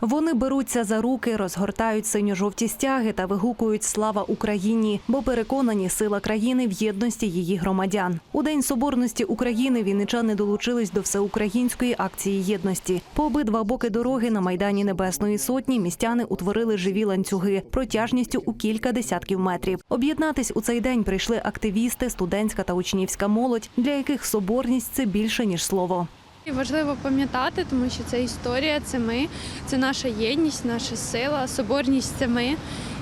Вони беруться за руки, розгортають синьо-жовті стяги та вигукують Слава Україні, бо переконані сила країни в єдності її громадян. У день соборності України вінничани долучились до всеукраїнської акції єдності. По обидва боки дороги на майдані Небесної Сотні містяни утворили живі ланцюги протяжністю у кілька десятків метрів. Об'єднатись у цей день прийшли активісти, студентська та учнівська молодь, для яких соборність це більше ніж слово. І Важливо пам'ятати, тому що це історія, це ми, це наша єдність, наша сила, соборність це ми.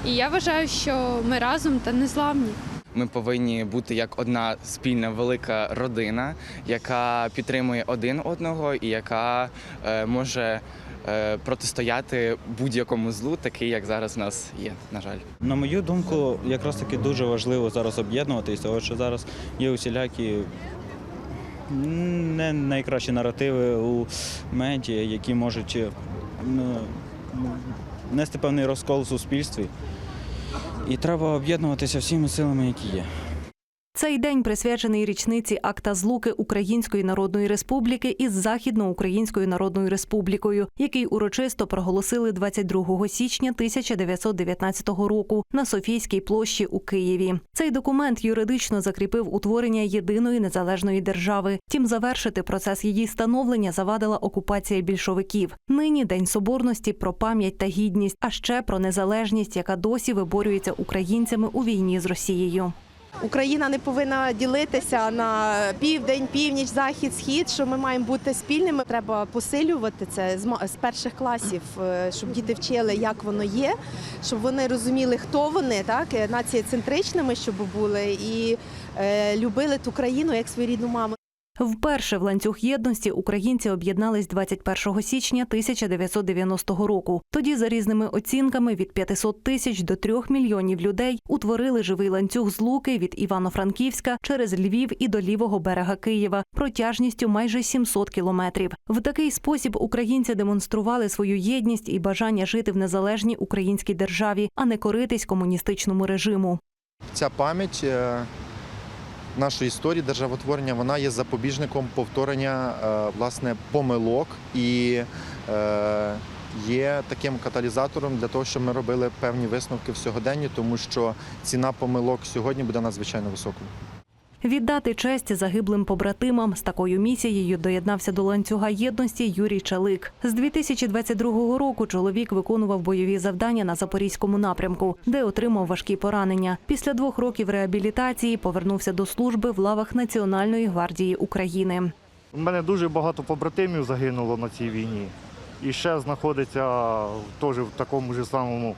І я вважаю, що ми разом та незламні. Ми повинні бути як одна спільна велика родина, яка підтримує один одного і яка е, може е, протистояти будь-якому злу, такий як зараз у нас є. На жаль. На мою думку, якраз таки дуже важливо зараз об'єднуватися, тому що зараз є усілякі не найкращі наративи у медіа, які можуть е, ну, нести певний розкол в суспільстві. І треба об'єднуватися всіми силами, які є. Цей день присвячений річниці акта злуки Української Народної Республіки із Західноукраїнською Народною Республікою, який урочисто проголосили 22 січня 1919 року на Софійській площі у Києві. Цей документ юридично закріпив утворення єдиної незалежної держави. Тім завершити процес її становлення завадила окупація більшовиків. Нині День Соборності про пам'ять та гідність, а ще про незалежність, яка досі виборюється українцями у війні з Росією. Україна не повинна ділитися на південь, північ, захід, схід. Що ми маємо бути спільними. Треба посилювати це з перших класів, е, щоб діти вчили, як воно є, щоб вони розуміли, хто вони, так е, націєцентричними, щоб були, і е, любили ту країну як свою рідну маму. Вперше в ланцюг єдності українці об'єднались 21 січня 1990 року. Тоді, за різними оцінками, від 500 тисяч до 3 мільйонів людей утворили живий ланцюг з Луки від Івано-Франківська через Львів і до лівого берега Києва протяжністю майже 700 кілометрів. В такий спосіб українці демонстрували свою єдність і бажання жити в незалежній українській державі, а не коритись комуністичному режиму. Ця пам'ять е, нашої історії державотворення вона є запобіжником повторення е, власне помилок і е, є таким каталізатором для того, щоб ми робили певні висновки в сьогоденні, тому що ціна помилок сьогодні буде надзвичайно високою. Віддати честь загиблим побратимам з такою місією доєднався до ланцюга єдності Юрій Чалик. З 2022 року чоловік виконував бойові завдання на запорізькому напрямку, де отримав важкі поранення. Після двох років реабілітації повернувся до служби в лавах Національної гвардії України. У мене дуже багато побратимів загинуло на цій війні. І ще знаходиться теж в такому ж самому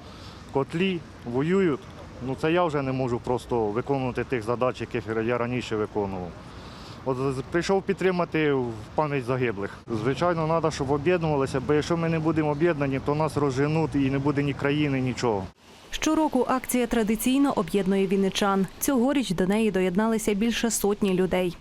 котлі, воюють. Ну це я вже не можу просто виконувати тих задач, яких я раніше виконував. От прийшов підтримати в пам'ять загиблих. Звичайно, треба, щоб об'єднувалися, бо якщо ми не будемо об'єднані, то нас розженуть і не буде ні країни, нічого. Щороку акція традиційно об'єднує вінничан. Цьогоріч до неї доєдналися більше сотні людей.